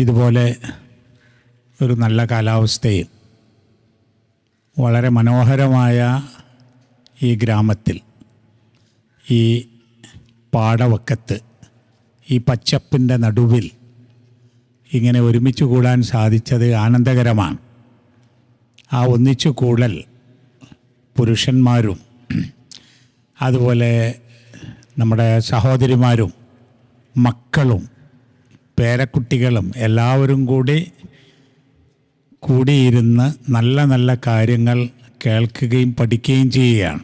ഇതുപോലെ ഒരു നല്ല കാലാവസ്ഥയിൽ വളരെ മനോഹരമായ ഈ ഗ്രാമത്തിൽ ഈ പാടവക്കത്ത് ഈ പച്ചപ്പിന്റെ നടുവിൽ ഇങ്ങനെ ഒരുമിച്ച് കൂടാൻ സാധിച്ചത് ആനന്ദകരമാണ്. ആ ഒന്നിച്ചു കൂടൽ പുരുഷന്മാരും അതുപോലെ നമ്മുടെ സഹോദരിമാരും മക്കളും പേരക്കുട്ടികളും എല്ലാവരും കൂടി കൂടിയിരുന്ന് നല്ല നല്ല കാര്യങ്ങൾ കേൾക്കുകയും പഠിക്കുകയും ചെയ്യുകയാണ്.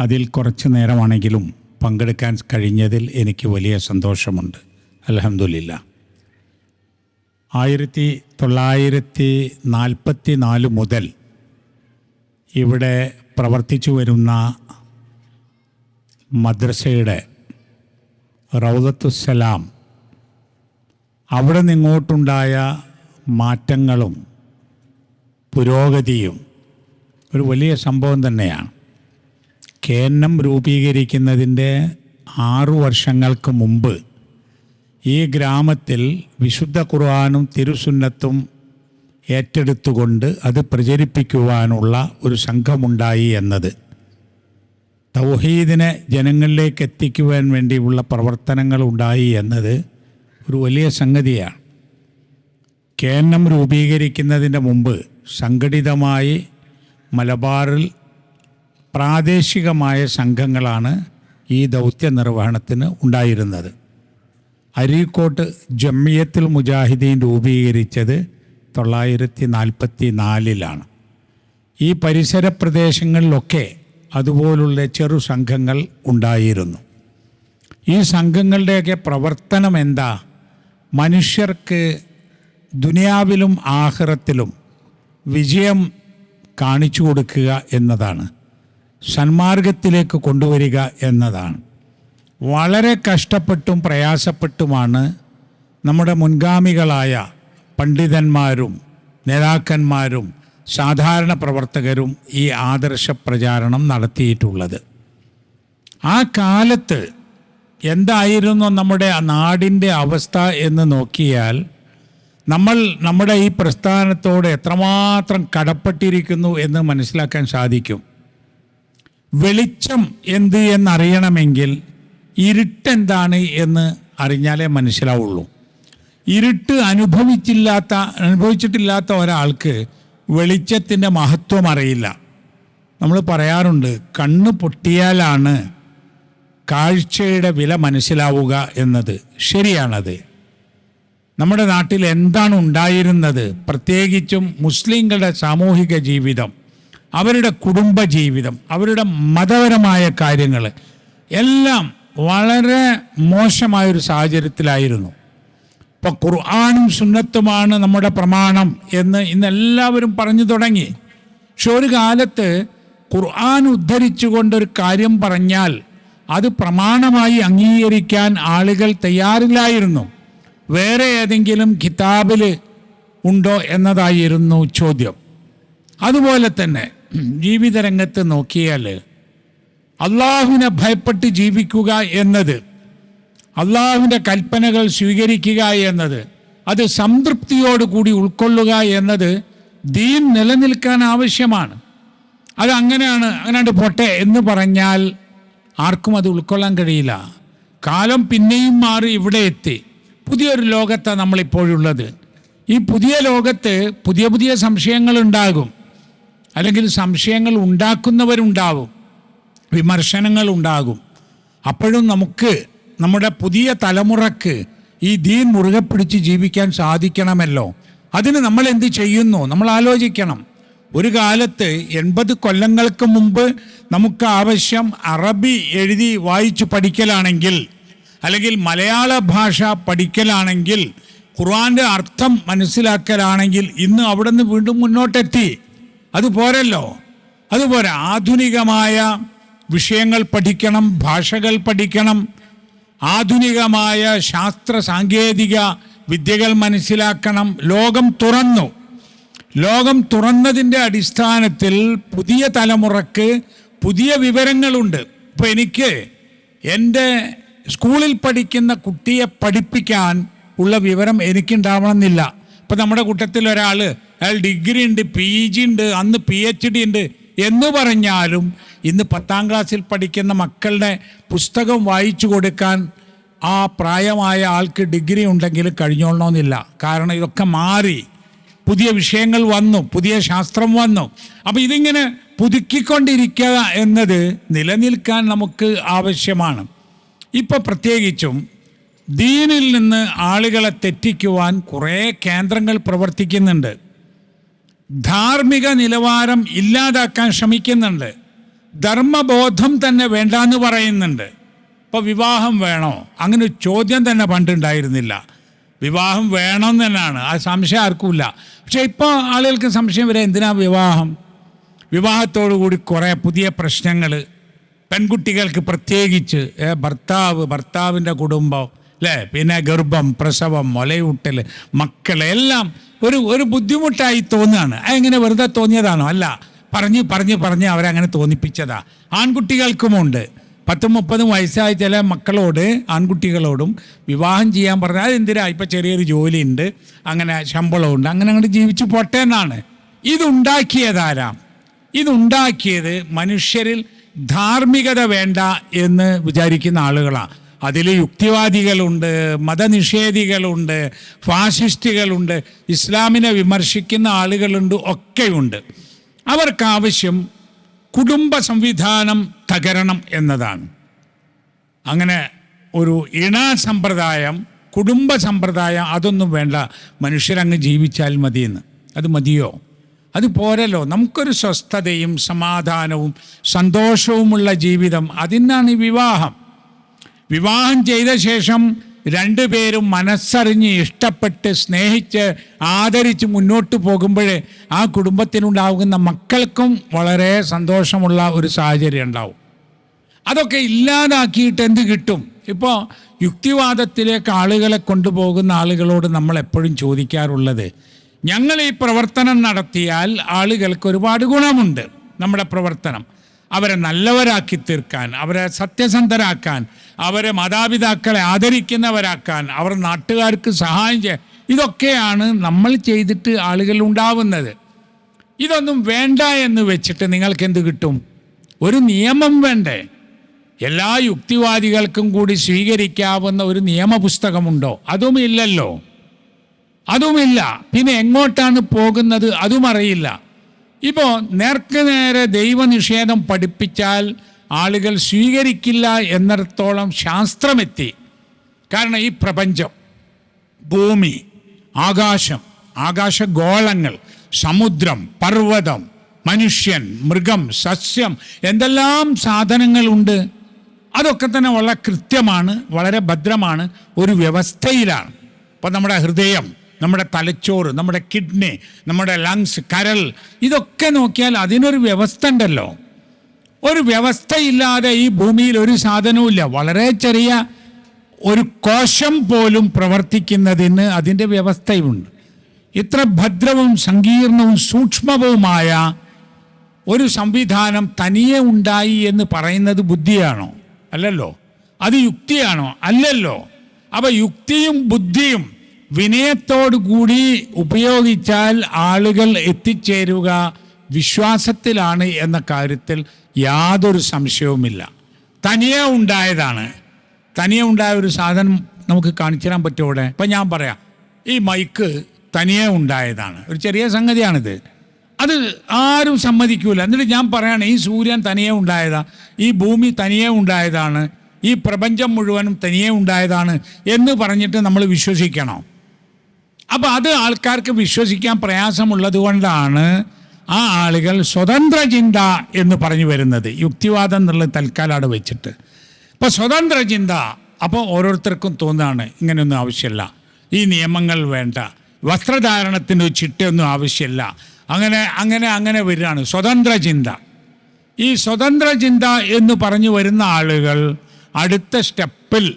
അതിൽ കുറച്ച് നേരമാണെങ്കിലും പങ്കെടുക്കാൻ കഴിഞ്ഞതിൽ എനിക്ക് വലിയ സന്തോഷമുണ്ട്. അലഹമില്ല ആയിരത്തി തൊള്ളായിരത്തി നാൽപ്പത്തി നാല് മുതൽ ഇവിടെ പ്രവർത്തിച്ചു വരുന്ന മദ്രസയുടെ റൗദത്തുസലാം അവിടെ നിന്നിങ്ങോട്ടുണ്ടായ മാറ്റങ്ങളും പുരോഗതിയും ഒരു വലിയ സംഭവം തന്നെയാണ്. കേന്നം രൂപീകരിക്കുന്നതിന്റെ ആറു വർഷങ്ങൾക്ക് മുമ്പ് ഈ ഗ്രാമത്തിൽ വിശുദ്ധ ഖുർആാനും തിരുസുന്നത്തും ഏറ്റെടുത്തുകൊണ്ട് അത് പ്രചരിപ്പിക്കുവാനുള്ള ഒരു സംഘമുണ്ടായി എന്നത്. തൗഹീദിനെ ജനങ്ങളിലേക്ക് എത്തിക്കുവാൻ വേണ്ടിയുള്ള പ്രവർത്തനങ്ങൾ ഉണ്ടായി എന്നത് ഒരു വലിയ സംഗതിയാണ്. കേന്നം രൂപീകരിക്കുന്നതിന്റെ മുമ്പ് സംഘടിതമായി മലബാറിൽ പ്രാദേശികമായ സംഘങ്ങളാണ് ഈ ദൗത്യ നിർവഹണത്തിന് ഉണ്ടായിരുന്നത്. അരീക്കോട്ട് ജമ്മിയത്തുൽ മുജാഹിദീൻ രൂപീകരിച്ചത് തൊള്ളായിരത്തി നാൽപ്പത്തി നാലിലാണ് ഈ പരിസര പ്രദേശങ്ങളിലൊക്കെ അതുപോലുള്ള ചെറു സംഘങ്ങൾ ഉണ്ടായിരുന്നു. ഈ സംഘങ്ങളുടെയൊക്കെ പ്രവർത്തനം എന്താ മനുഷ്യർക്ക് ദുനിയാവിലും ആഹ്റത്തിലും വിജയം കാണിച്ചു കൊടുക്കുക എന്നതാണ്. സന്മാർഗത്തിലേക്ക് കൊണ്ടുവരിക എന്നതാണ്. വളരെ കഷ്ടപ്പെട്ടും പ്രയാസപ്പെട്ടുമാണ് നമ്മുടെ മുൻഗാമികളായ പണ്ഡിതന്മാരും നേതാക്കന്മാരും സാധാരണ പ്രവർത്തകരും ഈ ആദർശ പ്രചാരണം നടത്തിയിട്ടുള്ളത്. ആ കാലത്ത് എന്തായിരുന്നു നമ്മുടെ നാടിന്റെ അവസ്ഥ എന്ന് നോക്കിയാൽ നമ്മൾ നമ്മുടെ ഈ പ്രസ്ഥാനത്തോട് എത്രമാത്രം കടപ്പെട്ടിരിക്കുന്നു എന്ന് മനസ്സിലാക്കാൻ സാധിക്കും. വെളിച്ചം എന്ത് എന്നറിയണമെങ്കിൽ ഇരുട്ടെന്താണ് എന്ന് അറിഞ്ഞാലേ മനസ്സിലാവുള്ളൂ. ഇരുട്ട് അനുഭവിച്ചില്ലാത്ത അനുഭവിച്ചിട്ടില്ലാത്ത ഒരാൾക്ക് വെളിച്ചത്തിന്റെ മഹത്വം അറിയില്ല. നമ്മൾ പറയാറുണ്ട് കണ്ണ് പൊട്ടിയാലാണ് കാഴ്ചയുടെ വില മനസ്സിലാവുക എന്നത് ശരിയാണത്. നമ്മുടെ നാട്ടിൽ എന്താണ് ഉണ്ടായിരുന്നത്? പ്രത്യേകിച്ചും മുസ്ലിങ്ങളുടെ സാമൂഹിക ജീവിതം അവരുടെ കുടുംബ ജീവിതം അവരുടെ മതപരമായ കാര്യങ്ങൾ എല്ലാം വളരെ മോശമായൊരു സാഹചര്യത്തിലായിരുന്നു. ഇപ്പോൾ ഖുർആാനും സുന്നത്തുമാണ് നമ്മുടെ പ്രമാണം എന്ന് ഇന്ന് എല്ലാവരും പറഞ്ഞു തുടങ്ങി. പക്ഷെ ഒരു കാലത്ത് ഖുർആൻ ഉദ്ധരിച്ചുകൊണ്ടൊരു കാര്യം പറഞ്ഞാൽ അത് പ്രമാണമായി അംഗീകരിക്കാൻ ആളുകൾ തയ്യാറില്ലായിരുന്നു. വേറെ ഏതെങ്കിലും കിതാബിൽ ഉണ്ടോ എന്നതായിരുന്നു ചോദ്യം. അതുപോലെ തന്നെ ജീവിതരംഗത്ത് നോക്കിയാൽ അള്ളാഹുവിനെ ഭയപ്പെട്ട് ജീവിക്കുക എന്നത് അള്ളാഹുവിന്റെ കൽപ്പനകൾ സ്വീകരിക്കുക എന്നത് അത് സംതൃപ്തിയോടുകൂടി ഉൾക്കൊള്ളുക എന്നത് ദീൻ നിലനിൽക്കാൻ ആവശ്യമാണ്. അത് അങ്ങനെയാണ് അങ്ങനെയാണ് പോട്ടെ എന്ന് പറഞ്ഞാൽ ആർക്കും അത് ഉൾക്കൊള്ളാൻ കഴിയില്ല. കാലം പിന്നെയും മാറി ഇവിടെ എത്തി. പുതിയൊരു ലോകത്താണ് നമ്മളിപ്പോഴുള്ളത്. ഈ പുതിയ ലോകത്ത് പുതിയ പുതിയ സംശയങ്ങൾ ഉണ്ടാകും അല്ലെങ്കിൽ സംശയങ്ങൾ ഉണ്ടാക്കുന്നവരുണ്ടാവും. വിമർശനങ്ങൾ ഉണ്ടാകും അപ്പോഴും നമുക്ക് നമ്മുടെ പുതിയ തലമുറയ്ക്ക് ഈ ദീൻ മുറുകെ പിടിച്ച് ജീവിക്കാൻ സാധിക്കണമല്ലോ. അതിന് നമ്മൾ എന്ത് ചെയ്യുന്നു? നമ്മൾ ആലോചിക്കണം. ഒരു കാലത്ത് എൺപത് കൊല്ലങ്ങൾക്ക് മുമ്പ് നമുക്ക് ആവശ്യം അറബി എഴുതി വായിച്ചു പഠിക്കലാണെങ്കിൽ അല്ലെങ്കിൽ മലയാള ഭാഷ പഠിക്കലാണെങ്കിൽ ഖുർആന്റെ അർത്ഥം മനസ്സിലാക്കലാണെങ്കിൽ ഇന്ന് അവിടെ നിന്ന് വീണ്ടും മുന്നോട്ടെത്തി. അത് പോരല്ലോ. അതുപോലെ ആധുനികമായ വിഷയങ്ങൾ പഠിക്കണം ഭാഷകൾ പഠിക്കണം. ആധുനികമായ ശാസ്ത്ര സാങ്കേതിക വിദ്യകൾ മനസ്സിലാക്കണം. ലോകം തുറന്നു. ലോകം തുറന്നതിന്റെ അടിസ്ഥാനത്തിൽ പുതിയ തലമുറയ്ക്ക് പുതിയ വിവരങ്ങളുണ്ട്. ഇപ്പോൾ എനിക്ക് എന്റെ സ്കൂളിൽ പഠിക്കുന്ന കുട്ടിയെ പഠിപ്പിക്കാൻ ഉള്ള വിവരം എനിക്കുണ്ടാവണമെന്നില്ല. ഇപ്പം നമ്മുടെ കൂട്ടത്തിൽ ഒരാൾ അയാൾ ഡിഗ്രി ഉണ്ട് പി ജി ഉണ്ട് അന്ന് പി എച്ച് ഡി ഉണ്ട് എന്ന് പറഞ്ഞാലും ഇന്ന് പത്താം ക്ലാസ്സിൽ പഠിക്കുന്ന മക്കളുടെ പുസ്തകം വായിച്ചു കൊടുക്കാൻ ആ പ്രായമായ ആൾക്ക് ഡിഗ്രി ഉണ്ടെങ്കിലും കഴിഞ്ഞോളണമെന്നില്ല. കാരണം ഇതൊക്കെ മാറി. പുതിയ വിഷയങ്ങൾ വന്നു പുതിയ ശാസ്ത്രം വന്നു. അപ്പോൾ ഇതിങ്ങനെ പുതുക്കിക്കൊണ്ടിരിക്കുക എന്നത് നിലനിൽക്കാൻ നമുക്ക് ആവശ്യമാണ്. ഇപ്പോൾ പ്രത്യേകിച്ചും ദീനിൽ നിന്ന് ആളുകളെ തെറ്റിക്കുവാൻ കുറേ കേന്ദ്രങ്ങൾ പ്രവർത്തിക്കുന്നുണ്ട്. ധാർമ്മിക നിലവാരം ഇല്ലാതാക്കാൻ ശ്രമിക്കുന്നുണ്ട്. ധർമ്മബോധം തന്നെ വേണ്ടാന്ന് പറയുന്നുണ്ട്. ഇപ്പോൾ വിവാഹം വേണോ? അങ്ങനെ ചോദ്യം തന്നെ പണ്ടുണ്ടായിരുന്നില്ല. വിവാഹം വേണം തന്നെയാണ് ആ സംശയം ആർക്കുമില്ല. പക്ഷേ ഇപ്പോൾ ആളുകൾക്ക് സംശയം വരെ എന്തിനാ വിവാഹം? വിവാഹത്തോടു കൂടി കുറേ പുതിയ പ്രശ്നങ്ങൾ പെൺകുട്ടികൾക്ക് പ്രത്യേകിച്ച് ഭർത്താവ് ഭർത്താവിന്റെ കുടുംബം അല്ലേ? പിന്നെ ഗർഭം പ്രസവം മുലയൂട്ടൽ മക്കൾ എല്ലാം ഒരു ഒരു ബുദ്ധിമുട്ടായി തോന്നുകയാണ് അതെങ്ങനെ വെറുതെ തോന്നിയതാണോ? അല്ല. പറഞ്ഞ് പറഞ്ഞ് പറഞ്ഞ് അവരങ്ങനെ തോന്നിപ്പിച്ചതാ. ആൺകുട്ടികൾക്കുമുണ്ട്. പത്തും മുപ്പതും വയസ്സായ ചില മക്കളോട് ആൺകുട്ടികളോടും വിവാഹം ചെയ്യാൻ പറഞ്ഞാൽ അതെന്തിനാ? ഇപ്പം ചെറിയൊരു ജോലിയുണ്ട് അങ്ങനെ ശമ്പളമുണ്ട് അങ്ങനെ അങ്ങോട്ട് ജീവിച്ചു പോട്ടെ എന്നാണ്. ഇതുണ്ടാക്കിയതാരാ? ഇതുണ്ടാക്കിയത് മനുഷ്യരിൽ ധാർമ്മികത വേണ്ട എന്ന് വിചാരിക്കുന്ന ആളുകളാണ് അതിൽ യുക്തിവാദികളുണ്ട് മതനിഷേധികളുണ്ട് ഫാസിസ്റ്റുകളുണ്ട് ഇസ്ലാമിനെ വിമർശിക്കുന്ന ആളുകളുണ്ട് ഒക്കെയുണ്ട്. അവർക്കാവശ്യം കുടുംബ സംവിധാനം തകരണം എന്നതാണ്. അങ്ങനെ ഒരു ഇണ സമ്പ്രദായം കുടുംബ സമ്പ്രദായം അതൊന്നും വേണ്ട. മനുഷ്യരങ്ങ് ജീവിച്ചാൽ മതിയെന്ന്. അത് മതിയോ? അത് പോരല്ലോ. നമുക്കൊരു സ്വസ്ഥതയും സമാധാനവും സന്തോഷവുമുള്ള ജീവിതം. അതിനാണ് ഈ വിവാഹം. വിവാഹം ചെയ്ത ശേഷം രണ്ടുപേരും മനസ്സറിഞ്ഞ് ഇഷ്ടപ്പെട്ട് സ്നേഹിച്ച് ആദരിച്ച് മുന്നോട്ട് പോകുമ്പോഴേ ആ കുടുംബത്തിനുണ്ടാകുന്ന മക്കൾക്കും വളരെ സന്തോഷമുള്ള ഒരു സാഹചര്യം ഉണ്ടാവും. അതൊക്കെ ഇല്ലാതാക്കിയിട്ട് എന്ത് കിട്ടും? ഇപ്പോൾ യുക്തിവാദത്തിലേക്ക് ആളുകളെ കൊണ്ടുപോകുന്ന ആളുകളോട് നമ്മൾ എപ്പോഴും ചോദിക്കാറുള്ളത് ഞങ്ങൾ ഈ പ്രവർത്തനം നടത്തിയാൽ ആളുകൾക്ക് ഒരുപാട് ഗുണമുണ്ട് നമ്മുടെ പ്രവർത്തനം. അവരെ നല്ലവരാക്കി തീർക്കാൻ അവരെ സത്യസന്ധരാക്കാൻ അവരെ മാതാപിതാക്കളെ ആദരിക്കുന്നവരാക്കാൻ അവർ നാട്ടുകാർക്ക് സഹായം ചെയ്യാൻ. ഇതൊക്കെയാണ് നമ്മൾ ചെയ്തിട്ട് ആളുകൾ ഉണ്ടാവുന്നത്. ഇതൊന്നും വേണ്ട എന്ന് വെച്ചിട്ട് നിങ്ങൾക്ക് എന്ത് കിട്ടും? ഒരു നിയമം വേണ്ടേ? എല്ലാ യുക്തിവാദികൾക്കും കൂടി സ്വീകരിക്കാവുന്ന ഒരു നിയമപുസ്തകമുണ്ടോ? അതുമില്ലല്ലോ. അതുമില്ല. പിന്നെ എങ്ങോട്ടാണ് പോകുന്നത്? അതും അറിയില്ല ഇപ്പോൾ നേർക്ക് നേരെ ദൈവനിഷേധം പഠിപ്പിച്ചാൽ ആളുകൾ സ്വീകരിക്കില്ല എന്നിടത്തോളം ശാസ്ത്രമെത്തി. കാരണം ഈ പ്രപഞ്ചം ഭൂമി ആകാശം ആകാശഗോളങ്ങൾ സമുദ്രം പർവതം മനുഷ്യൻ മൃഗം സസ്യം എന്തെല്ലാം സാധനങ്ങളുണ്ട്? അതൊക്കെ തന്നെ വളരെ കൃത്യമാണ് വളരെ ഭദ്രമാണ് ഒരു വ്യവസ്ഥയിലാണ്. അപ്പോൾ നമ്മുടെ ഹൃദയം നമ്മുടെ തലച്ചോറ് നമ്മുടെ കിഡ്നി നമ്മുടെ ലങ്സ് കരൾ ഇതൊക്കെ നോക്കിയാൽ അതിനൊരു വ്യവസ്ഥ ഉണ്ടല്ലോ. ഒരു വ്യവസ്ഥയില്ലാതെ ഈ ഭൂമിയിൽ ഒരു സാധനവുമില്ല വളരെ ചെറിയ ഒരു കോശം പോലും പ്രവർത്തിക്കുന്നതിന് അതിന്റെ വ്യവസ്ഥയുണ്ട്. ഇത്ര ഭദ്രവും സങ്കീർണവും സൂക്ഷ്മവുമായ ഒരു സംവിധാനം തനിയെ ഉണ്ടായി എന്ന് പറയുന്നത് ബുദ്ധിയാണോ? അല്ലല്ലോ. അത് യുക്തിയാണോ? അല്ലല്ലോ. അപ്പൊ യുക്തിയും ബുദ്ധിയും വിനയത്തോടു കൂടി ഉപയോഗിച്ചാൽ ആളുകൾ എത്തിച്ചേരുക വിശ്വാസത്തിലാണ് എന്ന കാര്യത്തിൽ യാതൊരു സംശയവുമില്ല. തനിയെ ഉണ്ടായതാണ്. തനിയെ ഉണ്ടായ ഒരു സാധനം നമുക്ക് കാണിച്ചു തരാൻ പറ്റുമോ ഇപ്പം ഞാൻ പറയാം. ഈ മൈക്ക് തനിയെ ഉണ്ടായതാണ്. ഒരു ചെറിയ സംഗതിയാണിത്. അത് ആരും സമ്മതിക്കൂല. എന്നിട്ട് ഞാൻ പറയാണ് ഈ സൂര്യൻ തനിയെ ഉണ്ടായതാ ഈ ഭൂമി തനിയെ ഉണ്ടായതാണ് ഈ പ്രപഞ്ചം മുഴുവനും തനിയെ ഉണ്ടായതാണ് എന്ന് പറഞ്ഞിട്ട് നമ്മൾ വിശ്വസിക്കണോ. അപ്പം അത് ആൾക്കാർക്ക് വിശ്വസിക്കാൻ പ്രയാസമുള്ളത് കൊണ്ടാണ് ആ ആളുകൾ സ്വതന്ത്ര ചിന്ത എന്ന് പറഞ്ഞു വരുന്നത്. യുക്തിവാദം എന്നുള്ളത് തൽക്കാലം വെച്ചിട്ട്. അപ്പോൾ സ്വതന്ത്ര ചിന്ത അപ്പോൾ ഓരോരുത്തർക്കും തോന്നുകയാണ് ഇങ്ങനെയൊന്നും ആവശ്യമില്ല. ഈ നിയമങ്ങൾ വേണ്ട. വസ്ത്രധാരണത്തിന് ചിട്ടയൊന്നും ആവശ്യമില്ല. അങ്ങനെ അങ്ങനെ അങ്ങനെ വരികയാണ്. സ്വതന്ത്ര ചിന്ത. ഈ സ്വതന്ത്ര ചിന്ത എന്ന് പറഞ്ഞു വരുന്ന ആളുകൾ അടുത്ത സ്റ്റെപ്പിൽ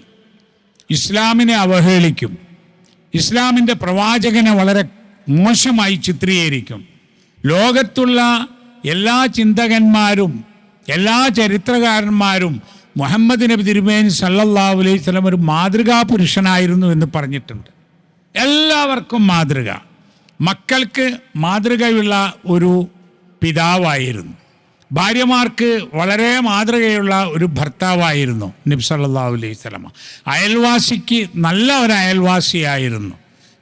ഇസ്ലാമിനെ അവഹേളിക്കും. ഇസ്ലാമിന്റെ പ്രവാചകനെ വളരെ മോശമായി ചിത്രീകരിക്കും. ലോകത്തുള്ള എല്ലാ ചിന്തകന്മാരും എല്ലാ ചരിത്രകാരന്മാരും മുഹമ്മദ് നബി തിരുമേൻ സല്ലല്ലാഹു അലൈഹി സ്വലം ഒരു മാതൃകാ പുരുഷനായിരുന്നു എന്ന് പറഞ്ഞിട്ടുണ്ട്. എല്ലാവർക്കും മാതൃക. മക്കൾക്ക് മാതൃകയുള്ള ഒരു പിതാവായിരുന്നു. ഭാര്യമാർക്ക് വളരെ മാതൃകയുള്ള ഒരു ഭർത്താവായിരുന്നു നബ്സല്ലാ അലൈഹി സ്വലമ അയൽവാസിക്ക് നല്ല ഒരു അയൽവാസിയായിരുന്നു.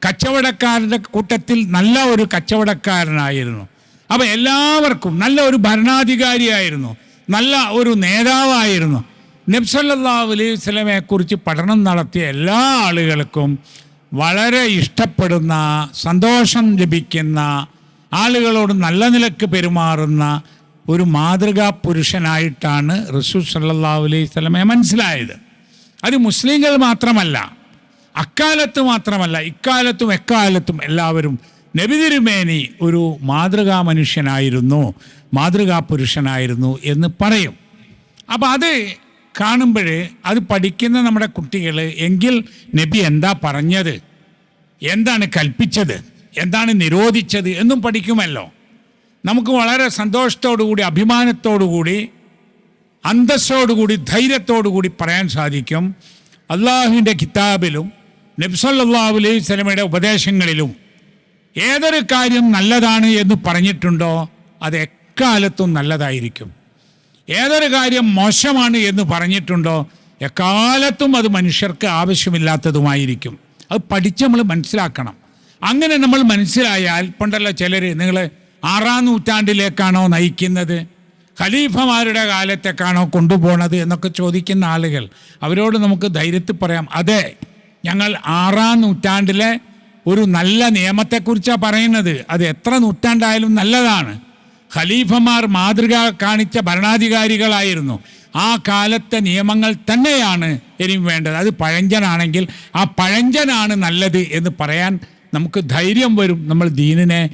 കച്ചവടക്കാരുടെ കൂട്ടത്തിൽ നല്ല ഒരു കച്ചവടക്കാരനായിരുന്നു. അപ്പോൾ എല്ലാവർക്കും നല്ല ഒരു ഭരണാധികാരിയായിരുന്നു. നല്ല ഒരു നേതാവായിരുന്നു. നബ്സല്ലാ അലൈഹി സ്വലമയെക്കുറിച്ച് പഠനം നടത്തിയ എല്ലാ ആളുകൾക്കും വളരെ ഇഷ്ടപ്പെടുന്ന സന്തോഷം ലഭിക്കുന്ന ആളുകളോട് നല്ല നിലയ്ക്ക് പെരുമാറുന്ന ഒരു മാതൃകാ പുരുഷനായിട്ടാണ് റസൂൽ സല്ലാ അലൈഹി സ്വലമെ മനസ്സിലായത്. അത് മുസ്ലിങ്ങൾ മാത്രമല്ല അക്കാലത്ത് മാത്രമല്ല ഇക്കാലത്തും എക്കാലത്തും എല്ലാവരും നബിതിരുമേനി ഒരു മാതൃകാ മനുഷ്യനായിരുന്നു മാതൃകാ പുരുഷനായിരുന്നു എന്ന് പറയും. അപ്പം അത് കാണുമ്പോൾ അത് പഠിക്കുന്ന നമ്മുടെ കുട്ടികൾ എങ്കിൽ നബി എന്താ പറഞ്ഞത്? എന്താണ് കൽപ്പിച്ചത്? എന്താണ് നിരോധിച്ചത്? എന്നും പഠിക്കുമല്ലോ. നമുക്ക് വളരെ സന്തോഷത്തോടുകൂടി അഭിമാനത്തോടുകൂടി അന്തസ്സോടുകൂടി ധൈര്യത്തോടുകൂടി പറയാൻ സാധിക്കും. അള്ളാഹുവിന്റെ കിതാബിലും നബ്സല്ലാ അലൈഹി സ്വലമയുടെ ഉപദേശങ്ങളിലും ഏതൊരു കാര്യം നല്ലതാണ് എന്ന് പറഞ്ഞിട്ടുണ്ടോ അത് എക്കാലത്തും നല്ലതായിരിക്കും. ഏതൊരു കാര്യം മോശമാണ് എന്ന് പറഞ്ഞിട്ടുണ്ടോ? എക്കാലത്തും അത് മനുഷ്യർക്ക് ആവശ്യമില്ലാത്തതുമായിരിക്കും. അത് പഠിച്ച് നമ്മൾ മനസ്സിലാക്കണം. അങ്ങനെ നമ്മൾ മനസ്സിലായാൽ പണ്ടല്ല ചിലർ നിങ്ങൾ ആറാം നൂറ്റാണ്ടിലേക്കാണോ നയിക്കുന്നത്? ഖലീഫമാരുടെ കാലത്തേക്കാണോ കൊണ്ടുപോണത് എന്നൊക്കെ ചോദിക്കുന്ന ആളുകൾ. അവരോട് നമുക്ക് ധൈര്യത്തിൽ പറയാം. അതെ ഞങ്ങൾ ആറാം നൂറ്റാണ്ടിലെ ഒരു നല്ല നിയമത്തെക്കുറിച്ചാണ് പറയുന്നത്. അത് എത്ര നൂറ്റാണ്ടായാലും നല്ലതാണ്. ഖലീഫമാർ മാതൃക കാണിച്ച ഭരണാധികാരികളായിരുന്നു. ആ കാലത്തെ നിയമങ്ങൾ തന്നെയാണ് ഇനിയും വേണ്ടത്. അത് പഴഞ്ചനാണെങ്കിൽ ആ പഴഞ്ചനാണ് നല്ലത് എന്ന് പറയാൻ നമുക്ക് ധൈര്യം വരും നമ്മൾ ദീനിനെ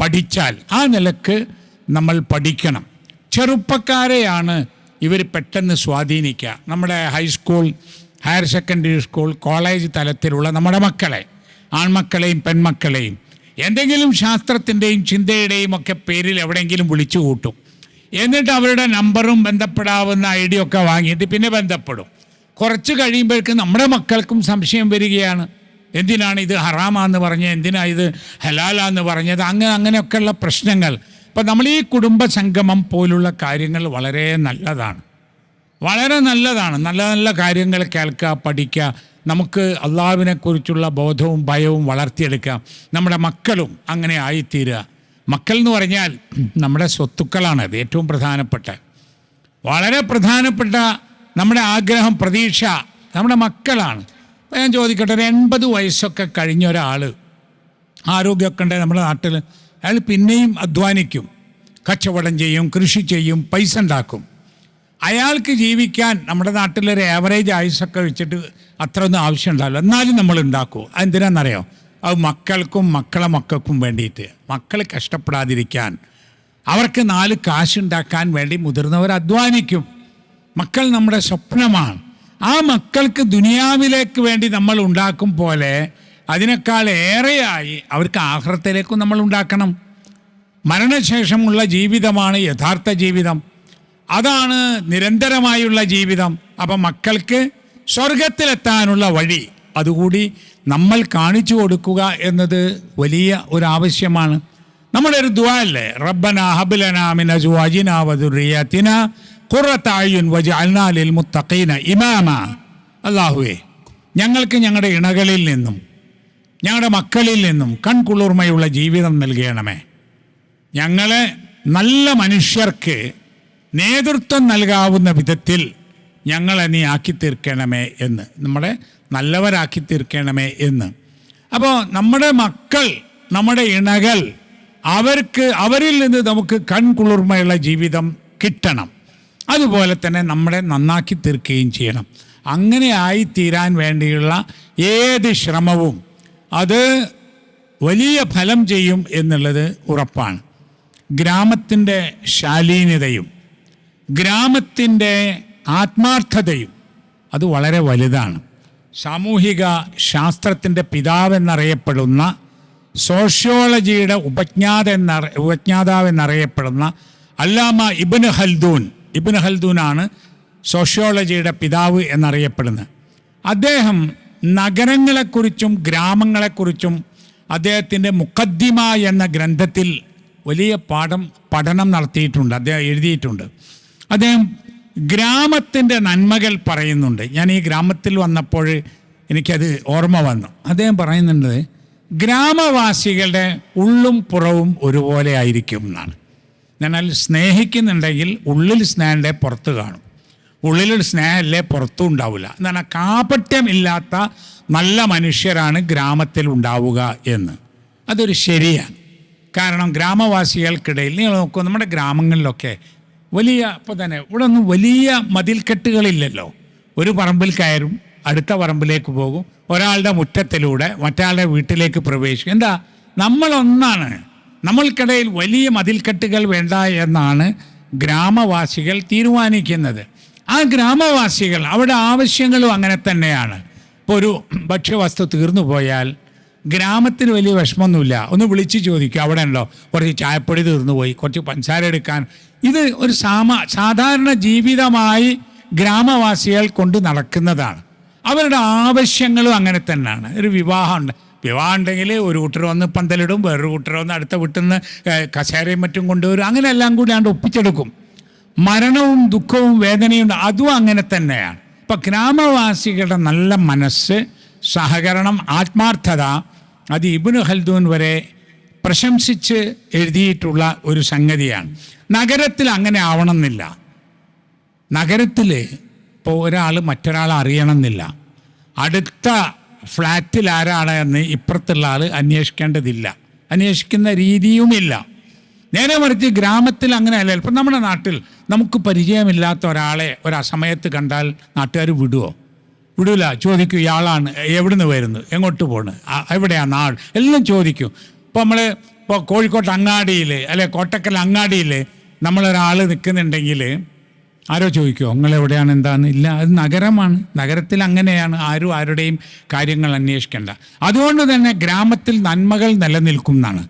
പഠിച്ചാൽ. ആ നിലയ്ക്ക് നമ്മൾ പഠിക്കണം. ചെറുപ്പക്കാരെയാണ് ഇവർ പെട്ടെന്ന് സ്വാധീനിക്കുക. നമ്മുടെ high school higher secondary school college തലത്തിലുള്ള നമ്മുടെ മക്കളെ ആൺമക്കളെയും പെൺമക്കളെയും എന്തെങ്കിലും ശാസ്ത്രത്തിന്റെയും ചിന്തയുടെയും ഒക്കെ പേരിൽ എവിടെയെങ്കിലും വിളിച്ചു കൂട്ടും. എന്നിട്ട് അവരുടെ നമ്പറും ബന്ധപ്പെടാവുന്ന ഐ ഡി ഒക്കെ വാങ്ങിയിട്ട് പിന്നെ ബന്ധപ്പെടും. കുറച്ച് കഴിയുമ്പോഴേക്കും നമ്മുടെ മക്കൾക്കും സംശയം വരികയാണ്. എന്തിനാണ് ഇത് ഹറാമാന്ന് പറഞ്ഞത് എന്തിനാ ഇത് ഹലാലാന്ന് പറഞ്ഞത്? അങ്ങനെ അങ്ങനെയൊക്കെയുള്ള പ്രശ്നങ്ങൾ. അപ്പം നമ്മൾ ഈ കുടുംബ സംഗമം പോലുള്ള കാര്യങ്ങൾ വളരെ നല്ലതാണ്. വളരെ നല്ലതാണ്. നല്ല നല്ല കാര്യങ്ങൾ കേൾക്കുക പഠിക്കുക നമുക്ക് അള്ളാവിനെക്കുറിച്ചുള്ള ബോധവും ഭയവും വളർത്തിയെടുക്കാം. നമ്മുടെ മക്കളും അങ്ങനെ ആയിത്തീരുക. മക്കൾ എന്ന് പറഞ്ഞാൽ നമ്മുടെ സ്വത്തുക്കളാണ് അത് ഏറ്റവും പ്രധാനപ്പെട്ട. വളരെ പ്രധാനപ്പെട്ട നമ്മുടെ ആഗ്രഹം പ്രതീക്ഷ നമ്മുടെ മക്കളാണ്. ഞാൻ ചോദിക്കട്ടെ ഒരു എൺപത് വയസ്സൊക്കെ കഴിഞ്ഞ ഒരാൾ ആരോഗ്യമൊക്കെ ഉണ്ട് നമ്മുടെ നാട്ടിൽ അയാൾ പിന്നെയും അധ്വാനിക്കും. കച്ചവടം ചെയ്യും കൃഷി ചെയ്യും പൈസ ഉണ്ടാക്കും. അയാൾക്ക് ജീവിക്കാൻ നമ്മുടെ നാട്ടിലൊരു ആവറേജ് ആയുസൊക്കെ വെച്ചിട്ട് അത്ര ഒന്നും ആവശ്യമുണ്ടാവില്ല. എന്നാലും നമ്മൾ ഉണ്ടാക്കും അതെന്തിനാണെന്നറിയോ? അത് മക്കൾക്കും മക്കളെ മക്കൾക്കും വേണ്ടിയിട്ട്. മക്കൾ കഷ്ടപ്പെടാതിരിക്കാൻ. അവർക്ക് നാല് കാശുണ്ടാക്കാൻ വേണ്ടി മുതിർന്നവർ അധ്വാനിക്കും. മക്കൾ നമ്മുടെ സ്വപ്നമാണ്. ആ മക്കൾക്ക് ദുനിയാവിലേക്ക് വേണ്ടി നമ്മൾ ഉണ്ടാക്കും പോലെ അതിനേക്കാൾ ഏറെയായി അവർക്ക് ആഹ്രത്തിലേക്കും നമ്മൾ ഉണ്ടാക്കണം. മരണശേഷമുള്ള ജീവിതമാണ് യഥാർത്ഥ ജീവിതം. അതാണ് നിരന്തരമായുള്ള ജീവിതം. അപ്പം മക്കൾക്ക് സ്വർഗത്തിലെത്താനുള്ള വഴി അതുകൂടി നമ്മൾ കാണിച്ചു കൊടുക്കുക എന്നത് വലിയ ഒരു ആവശ്യമാണ്. നമ്മുടെ ഒരു ദുആ അല്ലേ? റബ്ബന ഹബ്ലന മിൻ അസ്വാജിന വദുറിയതിന ഖുറത്തഅയുൻ വജഅൽനാ ലിൽ മുത്തഖീന ഇമാമ. അള്ളാഹുവേ ഞങ്ങൾക്ക് ഞങ്ങളുടെ ഇണകളിൽ നിന്നും ഞങ്ങളുടെ മക്കളിൽ നിന്നും കൺകുളിർമയുള്ള ജീവിതം നൽകണമേ. ഞങ്ങളെ നല്ല മനുഷ്യർക്ക് നേതൃത്വം നൽകാവുന്ന വിധത്തിൽ ഞങ്ങളെ നീ ആക്കി തീർക്കണമേ എന്ന്. നമ്മളെ നല്ലവരാക്കി തീർക്കണമേ എന്ന്. അപ്പോൾ നമ്മുടെ മക്കൾ നമ്മുടെ ഇണകൾ അവർക്ക് അവരിൽ നിന്ന് നമുക്ക് കൺകുളിർമയുള്ള ജീവിതം കിട്ടണം. അതുപോലെ തന്നെ നമ്മളെ നന്നാക്കി തീർക്കുകയും ചെയ്യണം. അങ്ങനെ ആയി തീരാൻ വേണ്ടിയുള്ള ഏത് ശ്രമവും അത് വലിയ ഫലം ചെയ്യും എന്നുള്ളത് ഉറപ്പാണ്. ഗ്രാമത്തിന്റെ ശാലീനതയും ഗ്രാമത്തിന്റെ ആത്മാർത്ഥതയും അത് വളരെ വലുതാണ്. സാമൂഹിക ശാസ്ത്രത്തിന്റെ പിതാവെന്നറിയപ്പെടുന്ന സോഷ്യോളജിയുടെ ഉപജ്ഞാത എന്ന ഉപജ്ഞാതാവെന്നറിയപ്പെടുന്ന അല്ലാമ ഇബിന് ഹൽദൂൻ ഇബിന് ഹൽദൂനാണ് സോഷ്യോളജിയുടെ പിതാവ് എന്നറിയപ്പെടുന്നത്. അദ്ദേഹം നഗരങ്ങളെക്കുറിച്ചും ഗ്രാമങ്ങളെക്കുറിച്ചും അദ്ദേഹത്തിന്റെ മുഖദ്ദിമ എന്ന ഗ്രന്ഥത്തിൽ വലിയ പാഠം പഠനം നടത്തിയിട്ടുണ്ട് അദ്ദേഹം എഴുതിയിട്ടുണ്ട്. അദ്ദേഹം ഗ്രാമത്തിന്റെ നന്മകൾ പറയുന്നുണ്ട്. ഞാൻ ഈ ഗ്രാമത്തിൽ വന്നപ്പോൾ എനിക്കത് ഓർമ്മ വന്നു. അദ്ദേഹം പറയുന്നുണ്ട് ഗ്രാമവാസികളുടെ ഉള്ളും പുറവും ഒരുപോലെ ആയിരിക്കും എന്നാണ്. എന്നാൽ സ്നേഹിക്കുന്നുണ്ടെങ്കിൽ ഉള്ളിൽ സ്നേഹന്റെ പുറത്ത് കാണും. ഉള്ളിലൊരു സ്നേഹമല്ലേ പുറത്തും ഉണ്ടാവില്ല. എന്താണ് കാപട്യമില്ലാത്ത നല്ല മനുഷ്യരാണ് ഗ്രാമത്തിൽ ഉണ്ടാവുക എന്ന്. അതൊരു ശരിയാണ്. കാരണം ഗ്രാമവാസികൾക്കിടയിൽ നിങ്ങൾ നോക്കൂ നമ്മുടെ ഗ്രാമങ്ങളിലൊക്കെ വലിയ ഇപ്പം തന്നെ ഇവിടെ ഒന്നും വലിയ മതിൽക്കെട്ടുകളില്ലല്ലോ. ഒരു പറമ്പിൽ കയറും അടുത്ത പറമ്പിലേക്ക് പോകും ഒരാളുടെ മുറ്റത്തിലൂടെ മറ്റാളുടെ വീട്ടിലേക്ക് പ്രവേശിക്കും. എന്താ? നമ്മളൊന്നാണ്. നമ്മൾക്കിടയിൽ വലിയ മതിൽക്കെട്ടുകൾ വേണ്ട എന്നാണ് ഗ്രാമവാസികൾ തീരുമാനിക്കുന്നത്. ആ ഗ്രാമവാസികൾ അവിടെ ആവശ്യങ്ങളും അങ്ങനെ തന്നെയാണ്. ഇപ്പോൾ ഒരു ഭക്ഷ്യവസ്തു തീർന്നു പോയാൽ ഗ്രാമത്തിന് വലിയ വിഷമമൊന്നുമില്ല. ഒന്ന് വിളിച്ച് ചോദിക്കും അവിടെ ഉണ്ടോ? കുറച്ച് ചായപ്പൊടി തീർന്നു പോയി കുറച്ച് പഞ്ചസാര എടുക്കാൻ. ഇത് ഒരു സാമാ സാധാരണ ജീവിതമായി ഗ്രാമവാസികൾ കൊണ്ട് നടക്കുന്നതാണ്. അവരുടെ ആവശ്യങ്ങളും അങ്ങനെ തന്നെയാണ്. ഒരു വിവാഹമുണ്ട് വിവാഹം ഉണ്ടെങ്കിൽ ഒരു കൂട്ടർ വന്ന് പന്തലിടും വേറൊരു കൂട്ടർ വന്ന് അടുത്ത വീട്ടിൽ നിന്ന് കസേരയും മറ്റും കൊണ്ടുവരും. അങ്ങനെ എല്ലാം കൂടി ആണ്ട് ഒപ്പിച്ചെടുക്കും. മരണവും ദുഃഖവും വേദനയും അതും അങ്ങനെ തന്നെയാണ്. ഇപ്പം ഗ്രാമവാസികളുടെ നല്ല മനസ്സ് സഹകരണം ആത്മാർത്ഥത അത് ഇബിന് ഹൽദൂൻ വരെ പ്രശംസിച്ച് എഴുതിയിട്ടുള്ള ഒരു സംഗതിയാണ്. നഗരത്തിൽ അങ്ങനെ ആവണമെന്നില്ല. നഗരത്തിൽ ഇപ്പോൾ ഒരാൾ മറ്റൊരാൾ അറിയണമെന്നില്ല. അടുത്ത ഫ്ലാറ്റിൽ ആരാണ് എന്ന് ഇപ്പുറത്തുള്ള ആൾ അന്വേഷിക്കേണ്ടതില്ല. അന്വേഷിക്കുന്ന രീതിയുമില്ല. നേരെ മറിച്ച് ഗ്രാമത്തിൽ അങ്ങനെയല്ല. ഇപ്പം നമ്മുടെ നാട്ടിൽ നമുക്ക് പരിചയമില്ലാത്ത ഒരാളെ ഒരു അസമയത്ത് കണ്ടാൽ നാട്ടുകാർ വിടുവോ? വിടൂല ചോദിക്കും ഇയാളാണ് എവിടുന്ന് വരുന്നത് എങ്ങോട്ട് പോണ് എവിടെയാണ് ആൾ എല്ലാം ചോദിക്കും. ഇപ്പോൾ നമ്മൾ ഇപ്പോൾ കോഴിക്കോട്ട് അങ്ങാടിയിൽ അല്ലെ കോട്ടക്കൽ അങ്ങാടിയിൽ നമ്മളൊരാൾ നിൽക്കുന്നുണ്ടെങ്കിൽ ആരോ ചോദിക്കുമോ നിങ്ങൾ എവിടെയാണ് എന്താന്ന് ഇല്ല അത് നഗരമാണ് നഗരത്തിൽ അങ്ങനെയാണ് ആരും ആരുടെയും കാര്യങ്ങൾ അന്വേഷിക്കേണ്ട. അതുകൊണ്ട് തന്നെ ഗ്രാമത്തിൽ നന്മകൾ നിലനിൽക്കും എന്നാണ്.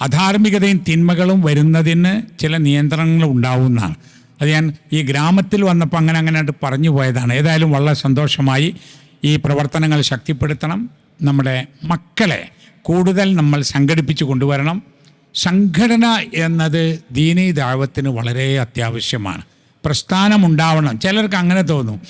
അധാർമികതയും തിന്മകളും വരുന്നതിന് ചില നിയന്ത്രണങ്ങൾ ഉണ്ടാവുന്നതാണ് അത് ഞാൻ ഈ ഗ്രാമത്തിൽ വന്നപ്പോൾ അങ്ങനെ അങ്ങനെയായിട്ട് പറഞ്ഞു പോയതാണ്. ഏതായാലും വളരെ സന്തോഷമായി ഈ പ്രവർത്തനങ്ങൾ ശക്തിപ്പെടുത്തണം. നമ്മുടെ മക്കളെ കൂടുതൽ നമ്മൾ സംഘടിപ്പിച്ചു കൊണ്ടുവരണം. സംഘടന എന്നത് ദീനീ ദാവത്തിന് വളരെ അത്യാവശ്യമാണ്. പ്രസ്ഥാനമുണ്ടാവണം. ചിലർക്ക് അങ്ങനെ തോന്നും.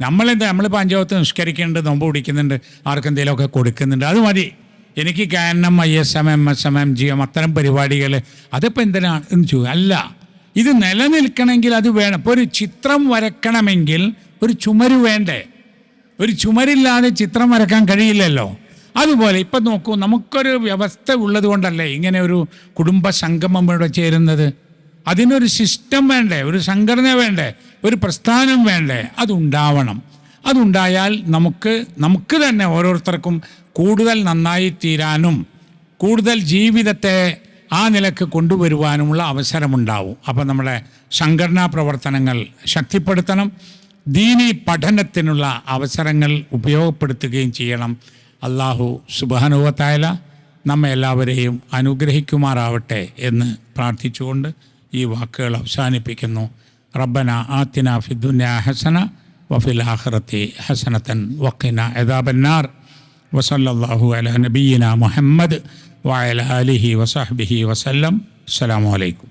നമ്മളെന്താ നമ്മൾ അഞ്ചോത്ത് നിഷ്കരിക്കുന്നുണ്ട് നോമ്പ് പിടിക്കുന്നുണ്ട് ആർക്കെന്തെങ്കിലുമൊക്കെ കൊടുക്കുന്നുണ്ട്. അത് മതി. എനിക്ക് Kanam I S M M S M M G M അത്തരം പരിപാടികൾ അതിപ്പോൾ എന്തിനാണ് എന്ന് ചോദിക്കും. അല്ല ഇത് നിലനിൽക്കണമെങ്കിൽ അത് വേണം. ഇപ്പോൾ ഒരു ചിത്രം വരക്കണമെങ്കിൽ ഒരു ചുമര് വേണ്ടേ? ഒരു ചുമരില്ലാതെ ചിത്രം വരക്കാൻ കഴിയില്ലല്ലോ. അതുപോലെ ഇപ്പം നോക്കൂ നമുക്കൊരു വ്യവസ്ഥ ഉള്ളത് കൊണ്ടല്ലേ ഇങ്ങനെ ഒരു കുടുംബ സംഗമം ഇവിടെ ചേരുന്നത്? അതിനൊരു സിസ്റ്റം വേണ്ടേ? ഒരു സംഘടന വേണ്ടേ? ഒരു പ്രസ്ഥാനം വേണ്ടേ? അതുണ്ടാവണം. അതുണ്ടായാൽ നമുക്ക് നമുക്ക് തന്നെ ഓരോരുത്തർക്കും കൂടുതൽ നന്നായി തീരാനും കൂടുതൽ ജീവിതത്തെ ആ നിലയ്ക്ക് കൊണ്ടുവരുവാനുമുള്ള അവസരമുണ്ടാവും. അപ്പം നമ്മുടെ സംഘടനാ പ്രവർത്തനങ്ങൾ ശക്തിപ്പെടുത്തണം. ദീനി പഠനത്തിനുള്ള അവസരങ്ങൾ ഉപയോഗപ്പെടുത്തുകയും ചെയ്യണം. അള്ളാഹു സുബാനുവത്തായ നമ്മെ എല്ലാവരെയും അനുഗ്രഹിക്കുമാറാവട്ടെ എന്ന് പ്രാർത്ഥിച്ചുകൊണ്ട് ഈ വാക്കുകൾ അവസാനിപ്പിക്കുന്നു. റബ്ബന ആത്തിന ഫിദുന്യ ഹസന വഫിൽ ആഹ്റത്തി ഹസനത്തൻ വക്കിന എദാബന്നാർ വസല്ലല്ലാഹു അല നബീന മുഹമ്മദ് വഅല ആലിഹി വസഹ്ബിഹി വസല്ലം അസ്സലാമു അലൈക്കും.